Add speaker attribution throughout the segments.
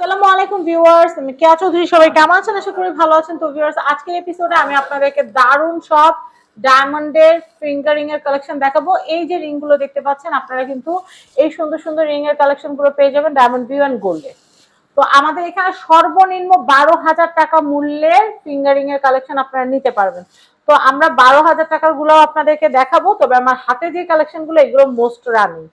Speaker 1: আসসালামু আলাইকুম ভিউয়ার্স, আমি কেয়া চৌধুরী, সবাই কেমন আছেন? আশা করি ভালো আছেন। তো ভিউয়ার্স, আজকের এপিসোডে আমি আপনাদেরকে দারুণ সব ডায়মন্ডের ফিঙ্গারিং এর কালেকশন দেখাবো। এই যে রিংগুলো দেখতে পাচ্ছেন, আপনারা কিন্তু এই সুন্দর সুন্দর রিং এর কালেকশনগুলো পেয়ে যাবেন ডায়মন্ড ভিউ অ্যান্ড গোল্ডে তো আমাদের এখানে সর্বনিম্ন বারো হাজার টাকা মূল্যের ফিঙ্গারিং এর কালেকশন আপনারা নিতে পারবেন। তো আমরা বারো হাজার টাকারগুলো আপনাদেরকে দেখাবো, তবে আমার হাতে যে কালেকশনগুলো এগুলো মোস্ট রানিং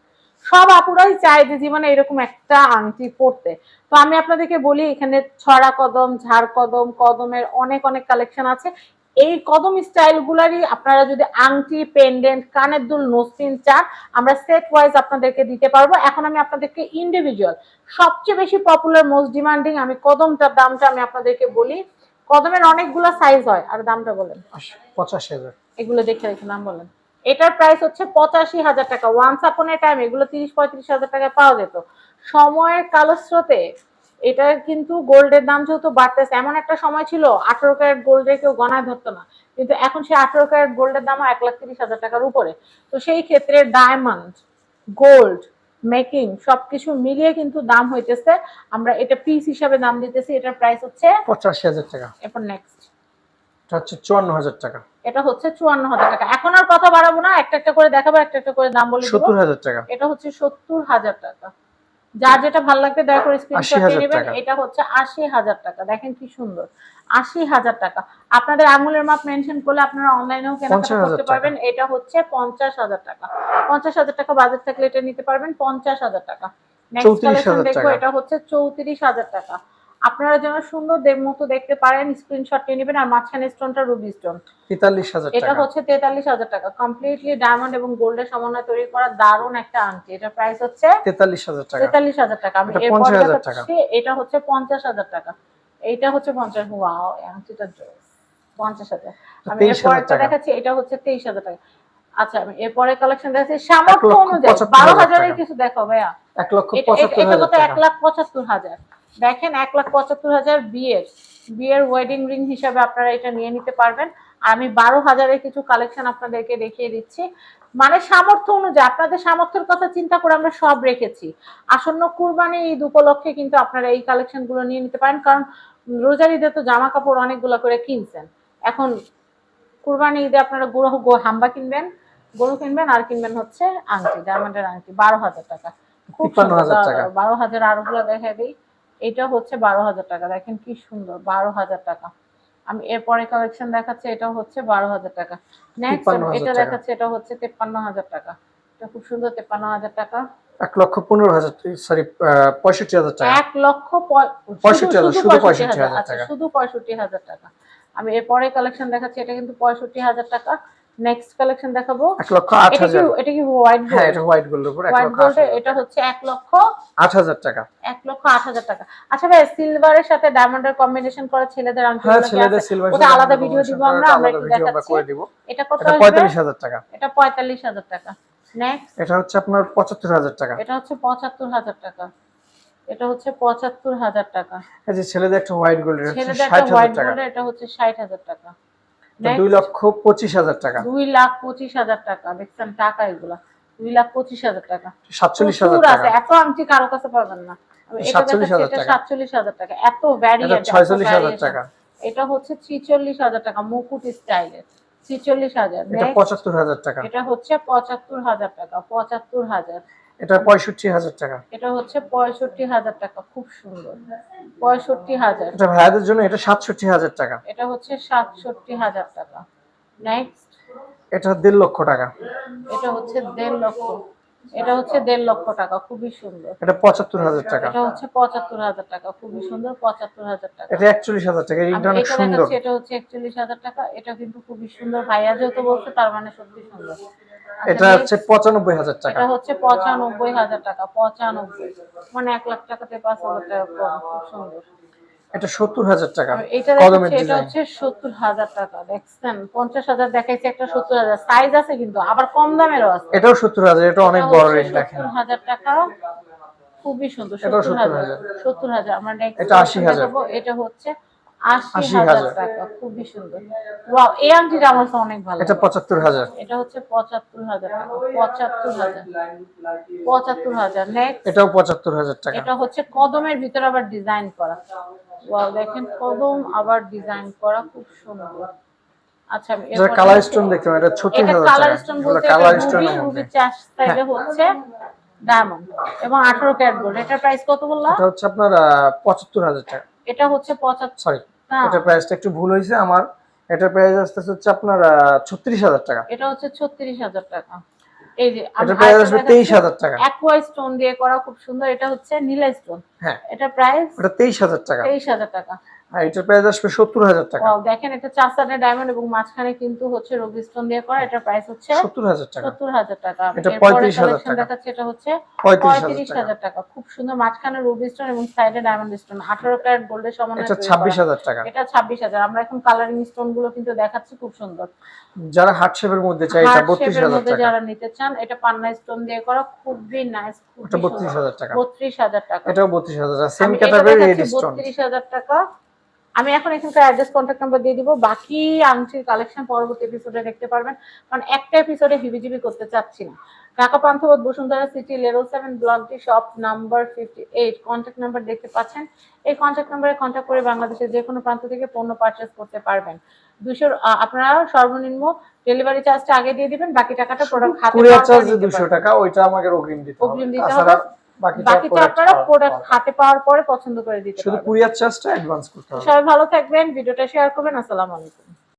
Speaker 1: সব আপুরাই চায় যে জীবনে এরকম একটা আংটি পরতে। তো আমি আপনাদেরকে বলি এখানে ছড়া কদম ঝাড় কদম কদমের অনেক অনেক কালেকশন আছে। এই কদম স্টাইল গুলারই আপনারা যদি আংটি পেন্ডেন্ট কানের দুল নোসপিন চান আমরা সেট ওয়াইজ আপনাদেরকে দিতে পারব। এখন আমি আপনাদেরকে ইন্ডিভিজুয়াল সবচেয়ে বেশি পপুলার মোস্ট ডিমান্ডিং আমি কদমটার দামটা আমি আপনাদেরকে বলি। কদমের অনেকগুলো সাইজ হয় আর দামটা বলেন।
Speaker 2: পঁচাশি হাজার।
Speaker 1: এগুলো দেখে দেখে নাম বলেন। এটার প্রাইস হচ্ছে পঁচাশি হাজার টাকা। ওয়ান্স আপন এ টাইম এগুলো তিরিশ পঁয়ত্রিশ হাজার টাকায় পাওয়া যেত। সময়ের কালস্রোতে এটা কিন্তু গোল্ডের দাম যেহেতু বাড়তেছে এমন একটা সময় ছিল আঠারো ক্যারেট গোল্ডের কেউ গণায় ধরতো না। কিন্তু এখন সেই আঠারো ক্যারেট গোল্ডের দামও এক লাখ তিরিশ হাজার টাকার উপরে। তো সেই ক্ষেত্রে ডায়মন্ড গোল্ড মেকিং সবকিছু মিলিয়ে কিন্তু দাম হইতেছে। আমরা এটা পিস হিসাবে দাম দিতেছি এটার প্রাইস হচ্ছে
Speaker 2: পঁচাশি হাজার টাকা।
Speaker 1: এরপর নেক্সট
Speaker 2: এটা হচ্ছে চুয়ান্ন হাজার টাকা
Speaker 1: এটা হচ্ছে চুয়ান্ন হাজার টাকা এখন আর কথা বাড়াবো না একটা একটা করে দেখাবো একটা একটা করে দাম বলে দিব
Speaker 2: সত্তর হাজার টাকা
Speaker 1: এটা হচ্ছে সত্তর হাজার টাকা যার যেটা ভালো লাগবে দয়া করে স্ক্রিনশট নিয়ে নেবেন এটা হচ্ছে আশি হাজার টাকা দেখেন কি সুন্দর আশি হাজার টাকা আপনাদের আঙুলের মাপ মেনশন করলে আপনারা অনলাইনেও কেনাকাটা করতে পারবেন এটা হচ্ছে পঞ্চাশ হাজার টাকা পঞ্চাশ হাজার টাকা বাজেট থাকলে এটা নিতে পারবেন পঞ্চাশ হাজার টাকা নেক্সট
Speaker 2: 34,000
Speaker 1: কালেকশন দেখব। এটা হচ্ছে চৌত্রিশ হাজার টাকা আপনারা যেন সুন্দর দেব মতো দেখতে পারেন স্ক্রিনশট নিয়ে নেবেন আর মাঝখানে স্টোনটা রুবি স্টোন
Speaker 2: তেতাল্লিশ হাজার
Speaker 1: এটা হচ্ছে তেতাল্লিশ হাজার টাকা। কমপ্লিটলি ডায়মন্ড এবং গোল্ডের সমন্বয় তৈরি করা দারুণ একটা আংটি। এটা প্রাইস হচ্ছে
Speaker 2: তেতাল্লিশ হাজার টাকা।
Speaker 1: তেতাল্লিশ হাজার টাকা। আমি
Speaker 2: এটা
Speaker 1: এরপর
Speaker 2: 50,000
Speaker 1: দেখাচ্ছি এটা হচ্ছে পঞ্চাশ হাজার টাকা। এইটা হচ্ছে পঞ্চাশ ওয়াও আংটিটা জোস পঞ্চাশ হাজার। আমি
Speaker 2: 23,000
Speaker 1: এরপরটা দেখাচ্ছি এটা হচ্ছে তেইশ হাজার টাকা। আচ্ছা আমি এরপরে কালেকশন দেখাচ্ছি। সামর্থ্য অনুযায়ী
Speaker 2: 75,000
Speaker 1: বারো হাজারের কিছু দেখো ভাইয়া।
Speaker 2: এক লক্ষ
Speaker 1: এটা-
Speaker 2: পঁচাত্তর
Speaker 1: এটা
Speaker 2: হাজার
Speaker 1: কত? এক
Speaker 2: টাকা
Speaker 1: লাখ পঁচাত্তর হাজার। দেখেন এক লাখ পঁচাত্তর হাজার বিয়ের বিয়ের ওয়েডিং রিং হিসাবে আপনারা এটা নিয়ে নিতে পারবেন। আর আমি বারো হাজারের কিছু কালেকশন আপনাদেরকে দেখিয়ে দিচ্ছি। মানে সামর্থ্য অনুযায়ী আপনাদের সামর্থ্যের কথা চিন্তা করে আমরা সব রেখেছি। আসন্ন কুরবানি ঈদ উপলক্ষে কিন্তু আপনারা এই কালেকশনগুলো নিয়ে নিতে পারেন। কারণ রোজার ঈদে তো জামা কাপড় অনেকগুলো করে কিনছেন। এখন কুরবানি ঈদে আপনারা গরু হাম্বা কিনবেন গরু কিনবেন আর কিনবেন হচ্ছে আংটি ডায়মন্ডের আংটি বারো হাজার টাকা। খুব
Speaker 2: 53,000 টাকা।
Speaker 1: বারো হাজার আরও গুলো দেখা দিই। এটা হচ্ছে বারো হাজার টাকা। দেখেন কি সুন্দর বারো হাজার টাকা। আমি এরপরে কালেকশন দেখাচ্ছি এটা হচ্ছে বারো হাজার টাকা। নেক্সট এটা দেখাচ্ছে এটা হচ্ছে তেপ্পান্ন হাজার টাকা। এটা খুব সুন্দর তেপ্পান্ন হাজার টাকা।
Speaker 2: এক লক্ষ পনেরো হাজার সরি পঁয়ষট্টি হাজার টাকা।
Speaker 1: এক লক্ষ
Speaker 2: পঁয়ষট্টি হাজার,
Speaker 1: শুধু পঁয়ষট্টি আচ্ছা
Speaker 2: টাকা।
Speaker 1: শুধু পঁয়ষট্টি হাজার টাকা। আমি এরপরে কালেকশন দেখাচ্ছি এটা কিন্তু পঁয়ষট্টি হাজার টাকা। নেক্সট কালেকশন দেখাবো।
Speaker 2: এক লক্ষ আট
Speaker 1: এটা কি হোয়াইট
Speaker 2: হ্যাঁ
Speaker 1: গোল্ড
Speaker 2: এটা হোয়াইট গোল্ডের উপর এক
Speaker 1: হোয়াইট
Speaker 2: লক্ষ আট
Speaker 1: গোল্ডে এটা হচ্ছে এক লক্ষ
Speaker 2: আট হাজার টাকা।
Speaker 1: এক লক্ষ আট হাজার টাকা। আচ্ছা ভাই সিলভারের সাথে ডায়মন্ডের কম্বিনেশন করা ছেলেদের
Speaker 2: হ্যাঁ ছেলেদের সিলভার
Speaker 1: ওটা আলাদা ভিডিও দিব আমরা আমরা একটু দেখাচ্ছি।
Speaker 2: করে দিব।
Speaker 1: এটা কত
Speaker 2: এটা
Speaker 1: আসবে?
Speaker 2: পঁয়তাল্লিশ হাজার টাকা।
Speaker 1: এটা পঁয়তাল্লিশ হাজার টাকা। নেক্সট
Speaker 2: এটা হচ্ছে আপনার পঁচাত্তর হাজার টাকা।
Speaker 1: এটা হচ্ছে পঁচাত্তর হাজার টাকা। এটা হচ্ছে পঁচাত্তর হাজার টাকা।
Speaker 2: এই যে ছেলেদের একটা হোয়াইট গোল্ডের হচ্ছে
Speaker 1: ছেলেদের একটা হোয়াইট গোল্ডের এটা হচ্ছে ষাট হাজার টাকা।
Speaker 2: তো দুই লক্ষ পঁচিশ হাজার টাকা।
Speaker 1: দুই লাখ পঁচিশ হাজার টাকা। দেখছেন টাকা এগুলা। দুই লাখ পঁচিশ হাজার টাকা।
Speaker 2: সাতচল্লিশ হাজার
Speaker 1: আছে।
Speaker 2: টাকা।
Speaker 1: এত আংটি কারও কাছে পাবেন না। আমি এটা
Speaker 2: 47,000
Speaker 1: দেখাচ্ছি, এটা
Speaker 2: টাকা।
Speaker 1: সাতচল্লিশ হাজার টাকা। এত
Speaker 2: এটা
Speaker 1: ভ্যারিয়েন্ট
Speaker 2: ছয়চল্লিশ হাজার টাকা।
Speaker 1: এটা হচ্ছে ছিচল্লিশ হাজার টাকা মুকুট স্টাইলের। ছিচল্লিশ হাজার।
Speaker 2: এটা পঁচাত্তর হাজার টাকা।
Speaker 1: এটা হচ্ছে পঁচাত্তর হাজার টাকা। পঁচাত্তর হাজার।
Speaker 2: এটা পঁয়ষট্টি হাজার টাকা।
Speaker 1: এটা হচ্ছে পঁয়ষট্টি হাজার টাকা খুব সুন্দর। পঁয়ষট্টি হাজার।
Speaker 2: এটা ভাইয়াদের জন্য এটা সাতষট্টি হাজার টাকা।
Speaker 1: এটা হচ্ছে সাতষট্টি হাজার টাকা। নেক্সট
Speaker 2: এটা দেড় লক্ষ টাকা।
Speaker 1: এটা হচ্ছে দেড় লক্ষ। এটা হচ্ছে দেড় লক্ষ টাকা খুবই সুন্দর।
Speaker 2: এটা পঁচাত্তর হাজার টাকা।
Speaker 1: এটা হচ্ছে পঁচাত্তর হাজার টাকা খুবই সুন্দর পঁচাত্তর হাজার টাকা।
Speaker 2: এটা একচল্লিশ হাজার টাকা রিংটা অনেক সুন্দর।
Speaker 1: এটা হচ্ছে একচল্লিশ হাজার টাকা এটা কিন্তু খুবই সুন্দর। ভাইয়া যেহেতু বলছে তার মানে সত্যি সুন্দর। আচ্ছা,
Speaker 2: এটা হচ্ছে পঁচানব্বই হাজার টাকা।
Speaker 1: এটা হচ্ছে পঁচানব্বই হাজার টাকা পঁচানব্বই। মানে এক লাখ টাকাতে পাঁচ হাজার টাকা খুব সুন্দর।
Speaker 2: এটা সত্তর হাজার টাকা।
Speaker 1: এটা
Speaker 2: কদমের
Speaker 1: এটা হচ্ছে সত্তর হাজার টাকা। দেখছেন পঞ্চাশ হাজার দেখাইছে একটা সত্তর হাজার। সাইজ আছে কিন্তু আবার কম দামেরও আছে।
Speaker 2: এটাও সত্তর হাজার এটা অনেক বড় রেঞ্জ দেখেন।
Speaker 1: 70,000 টাকা। খুবই সুন্দর সত্তর হাজার।
Speaker 2: 70,000
Speaker 1: সত্তর হাজার আমরা
Speaker 2: এটা 80,000
Speaker 1: দেখাবো, এটা হচ্ছে আশি
Speaker 2: আশি
Speaker 1: হাজার।
Speaker 2: হাজার।
Speaker 1: টাকা খুবই সুন্দর। ওয়াও এই আংটিটা আমার কাছে অনেক ভালো।
Speaker 2: এটা পঁচাত্তর হাজার।
Speaker 1: এটা হচ্ছে পঁচাত্তর হাজার টাকা পঁচাত্তর হাজার। পঁচাত্তর হাজার নেক্সট
Speaker 2: এটাও পঁচাত্তর হাজার টাকা।
Speaker 1: এটা হচ্ছে কদমের ভিতরে আবার ডিজাইন করা। ওয়াও দেখেন কদম আবার ডিজাইন করা খুব সুন্দর। আচ্ছা এরপর
Speaker 2: কালার স্টোন দেখতে এটা ছত্রিশ
Speaker 1: এটা কালার স্টোন বলতে
Speaker 2: কালার
Speaker 1: এটা
Speaker 2: স্টোনের
Speaker 1: রুবি চাষ সাইডে হচ্ছে ডায়মন্ড এবং 18 ক্যারেট গোল্ড এটার প্রাইস কত বললা?
Speaker 2: এটা হচ্ছে আপনার পঁচাত্তর হাজার টাকা।
Speaker 1: এটা হচ্ছে 75
Speaker 2: সরি এটা প্রাইসটা একটু ভুল হয়েছে আমার। এটার প্রাইস আসতেছে হচ্ছে আপনার ছত্রিশ হাজার টাকা।
Speaker 1: এটা হচ্ছে 36000 টাকা। এই যে
Speaker 2: প্রাইস আসবে হাজার টাকা।
Speaker 1: অ্যাকোয়া স্টোন দিয়ে করা খুব সুন্দর। এটা হচ্ছে নীলা স্টোন
Speaker 2: হ্যাঁ।
Speaker 1: এটা প্রাইস
Speaker 2: তেইশ হাজার টাকা।
Speaker 1: 23000 টাকা।
Speaker 2: আর এটার প্রাইস আসবে সত্তর হাজার টাকা।
Speaker 1: দেখেন এটা চার সাইডে ডায়মন্ড এবং মাঝখানে কিন্তু হচ্ছে রবি স্টোন দিয়ে করা এটার প্রাইস হচ্ছে
Speaker 2: সত্তর হাজার টাকা।
Speaker 1: সত্তর হাজার টাকা।
Speaker 2: এটা 35,000 টাকা।
Speaker 1: এটা হচ্ছে
Speaker 2: পঁয়ত্রিশ হাজার
Speaker 1: পঁয়ত্রিশ
Speaker 2: টাকা।
Speaker 1: খুব সুন্দর মাঝখানে রুবি স্টোন এবং সাইডে ডায়মন্ড স্টোন আঠারো ক্যারেট গোল্ডের সমান
Speaker 2: এটা ছাব্বিশ হাজার টাকা।
Speaker 1: এটা ছাব্বিশ হাজার। আমরা এখন কালারিং স্টোনগুলো কিন্তু দেখাচ্ছি খুব সুন্দর।
Speaker 2: যারা হার্ট শেপের মধ্যে চাই এটা
Speaker 1: হার্ট
Speaker 2: বত্রিশ
Speaker 1: শেপের
Speaker 2: হাজার
Speaker 1: মধ্যে
Speaker 2: টাকা।
Speaker 1: যারা নিতে চান এটা পান্না স্টোন দিয়ে করা খুবই নাইস
Speaker 2: বত্রিশ হাজার টাকা।
Speaker 1: বত্রিশ হাজার টাকা।
Speaker 2: এটাও সেম ক্যাটাগরি রেড স্টোন
Speaker 1: 32,000 টাকা। আমি এখন এখানকার অ্যাড্রেস কন্ট্যাক্ট নাম্বার দিয়ে দিব। বাকি আংটির কালেকশন পরবর্তী এপিসোডে দেখতে পারবেন। কারণ একটা এপিসোডে হিবিজিবি করতে চাচ্ছি না। Dhaka Panthapath Bashundhara city level seven ব্লকটি shop number fifty eight contact number দেখতে পাচ্ছেন। এই কন্ট্যাক্ট নাম্বারে কন্ট্যাক্ট করে বাংলাদেশের যে কোনো প্রান্ত থেকে পণ্য পারচেস করতে পারবেন। দুশোর আপনারা সর্বনিম্ন ডেলিভারি চার্জটা আগে দিয়ে দিবেন বাকি টাকাটা প্রোডাক্ট হাতে
Speaker 2: চার্জ
Speaker 1: দিতে
Speaker 2: দুশো
Speaker 1: পারবেন।
Speaker 2: টাকা ওইটা আমাকে অগ্রিম দিতে হবে।
Speaker 1: অগ্রিম দিতে হবে।
Speaker 2: বাকিটা
Speaker 1: আপনারা প্রোডাক্ট হাতে পাওয়ার পরে পছন্দ করে দিতে
Speaker 2: শুধু কুরিয়ার চার্জটা অ্যাডভান্স করতে হবে।
Speaker 1: সবাই ভালো থাকবেন ভিডিওটা শেয়ার করবেন আসসালামু আলাইকুম।